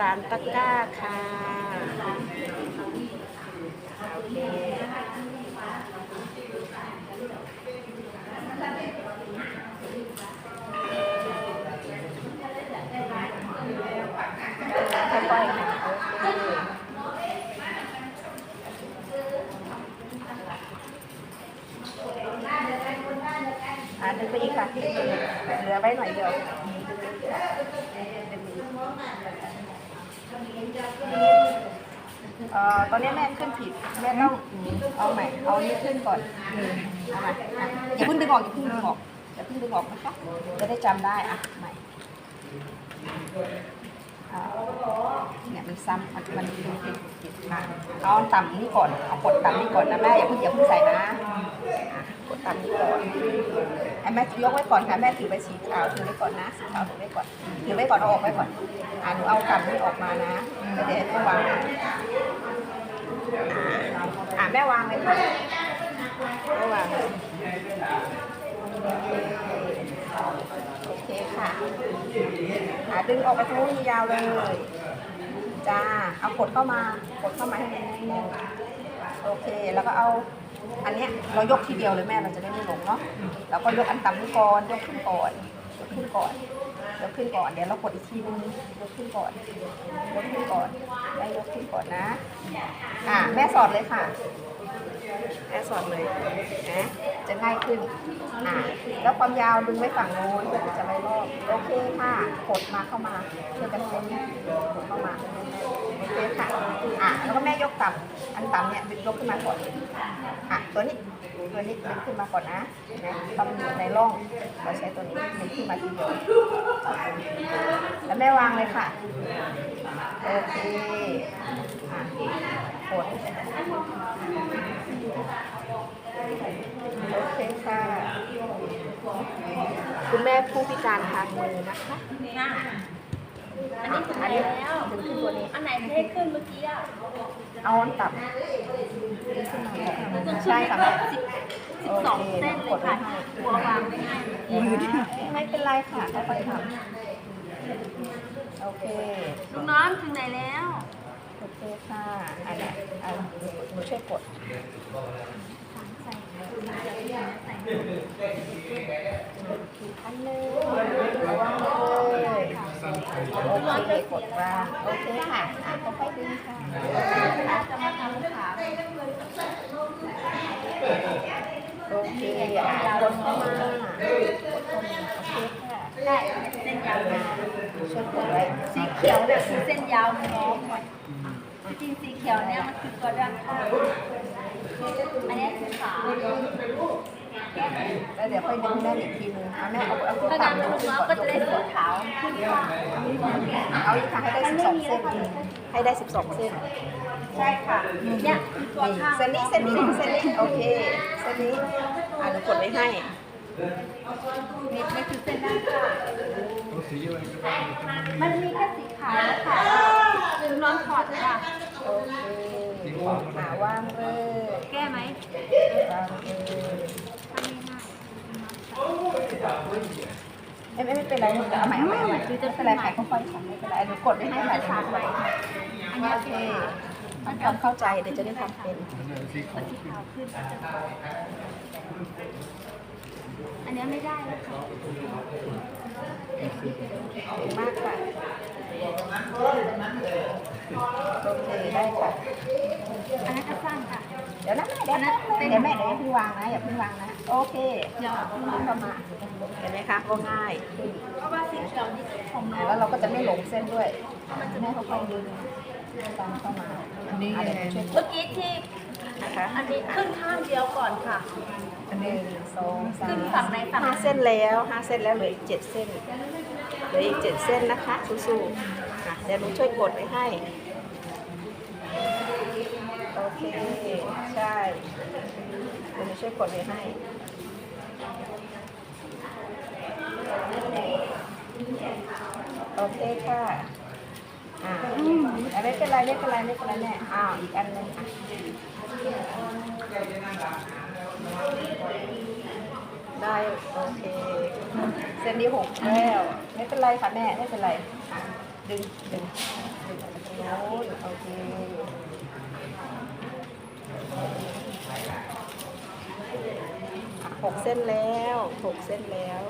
สารตะกร้าค่ะโอเคค่อยๆค่ะโอเคอ่าดึงไปอีกค่ะเหลือไว้หน่อยเดียว เอ่อตอนนี้แม่ขึ้นผิด แม่ต้องเอาใหม่ เอานี้ขึ้นก่อนเอาใหม่อะอย่าเพิ่งดึงออกอย่าเพิ่งดึงออกอย่าเพิ่งดึงออกนะคะ จะได้จำได้อะใหม่ เนี่ยมันซ้ำมันมันดูผิดผิดมาเอาต่ำนี่ก่อนเอากดต่ำนี่ก่อนนะแม่อย่าเพิ่งอย่าเพิ่งใส่นะอะกดต่ำนี่ก่อนไอ้แม่ยกไว้ก่อนค่ะแม่ถือไปสีขาวถือไว้ก่อนนะสีขาวถือไว้ก่อนถือไว้ก่อนเอาออกไว้ก่อนอ่าหนูเอาต่ำนี่ออกมานะแล้วเดี๋ยวให้วางอะแม่วางเลยค่ะแม่วางเลยโอเค่ะอะดึงออกไปทางนู้นยาวเลย จ้า เอากดเข้ามากดเข้ามาให้แน่นๆโอเค แล้วก็เอาอันเนี้ยเรายกทีเดียวเลยแม่เราจะได้ไม่หลงเนาะเราก็ยกอันต่ำนี่ก่อนยกขึ้นก่อนยกขึ้นก่อนยกขึ้นก่อนเดี๋ยวเรากดอีกทีนึงยกขึ้นก่อนยกขึ้นก่อนแม่ยกขึ้นก่อนนะ อะแม่สอดเลยค่ะแม่สอดเลยนะ จะง่ายขึ้นอะแล้วความยาวดึงไว้ฝั่งโน้นเพื่อจะไม่ลอกโอเคค่ะกดมาเข้ามาเพื่อกันเป็นกดเข้ามาโอเคค่ะอะแล้วก็แม่ยกต่ำอันต่ำเนี่ยดึงยกขึ้นมาก่อนอะตัวนี้ตัวนี้ดึงขึ้นมาก่อนนะนะต้องอยู่ในร่องเราใช้ตัวนี้ดึงขึ้นมาทีเดียวแล้วแม่วางเลยค่ะโอเคอะกด โอเคค่ะ คุณแม่ ผู้พิการทางมือนะคะน่ะอันนี้ถึงไหนแล้วดึงขึ้นตัวนี้อันไหนเท่ขึ้นเมื่อกี้อะเอาอันต่ำดึงขึ้นมาก่อนมันจะใช่ค่ะสิบสิบสองเส้นเลยค่ะกลัววางไม่ง่ายไม่เป็นไรค่ะค่อยๆทำโอเคลูกน้องถึงไหนแล้วโอเคค่ะอันนี้อันหนูช่วยกด ใส่ใส่ อันหนึงระวังเลยโอเค กดว่าโอเคค่ะอะค่อยๆดึงค่ะจะมาทำขาโอเคอะกดเข้ามากดเข้ามาโอเคค่ะได้เส้นยาวอะช่วยกดไว้สีเขียวเนี่ยคือเส้นยาวน้องหน่อยจริงสีเขียวเนี่ยมันคือตัวด้านข้างอันนี้คือขา แล้วเดี๋ยวค่อยดึงได้อีกทีนึงอะแม่เอาเอาขึ้นถ้างั้นต่ำลูดึงก่อนยจะกได้ขึ้นสีก่อนขาวขึ้นข้าเอาอีกค่ะให้ได้12เส้นให้ได้12เส้นใช่ค่ะเนี่ยตัวข้างเส้นนี้เส้นนี้เส้นนี้โอเคเส้นนี้อะหนูกดไว้ให้นี่นี่คือเส้นด้านข้างมันมีแค่สีขาวค่ะคือน้องถอดค่ะโอเค อะวางเลยแก้ไหมวางเลยทำง่ายไม่ไม่เป็นไรหนูจะเอาใหม่เอาใหม่เอาใหม่คือจะเป็นไรใครค่อยๆทำไม่เป็นไรหนูกดไว้ให้ค่ะสามไว้โอเคทำความเข้าใจเดี๋ยวจะได้ทำเป็นสีขาวขึ้นอันนี้ไม่ได้แล้วค่ะมากค่ะโอเค ได้ค่ะ อันนั้นก็สั้นค่ะ เดี๋ยวนะแม่เดี๋ยวนะเดี๋ยวแม่เดี๋ยวอย่าเพิ่งวางนะอย่าเพิ่งวางนะ โอเคเดี๋ยวขึ้นเข้ามาเห็นไหมคะก็ง่ายเพราะว่าสีเขียวนี่ของน้องแล้วเราก็จะไม่หลงเส้นด้วยมันจะไม่ค่อยๆดึงตามเข้ามาอันนี้เมื่อกี้ที่นะคะอันนี้ขึ้นข้างเดียวก่อนค่ะหนึ่งสองสามขึ้นฝั่งไหนฝั่งห้าเส้นแล้วห้าเส้นแล้วเหลืออีกเจ็ดเส้น เหลืออีกเจ็ดเส้นนะคะสู้ๆค่ะเดี๋ยวหนูช่วยกดไว้ให้ โอเค ใช่เดี๋ยวหนูช่วยกดไว้ให้โอเคค่ะอ่าไม่เป็นไรไม่เป็นไรไม่เป็นไรแม่อ้าวอีกอันหนึงอะได้โอเค เส้นนี้หกแล้วไม่เป็นไรค่ะแม่ไม่เป็นไรดึงดึงดึงโอ้ยโอเคหกเส้นแล้วหกเส้นแล้ว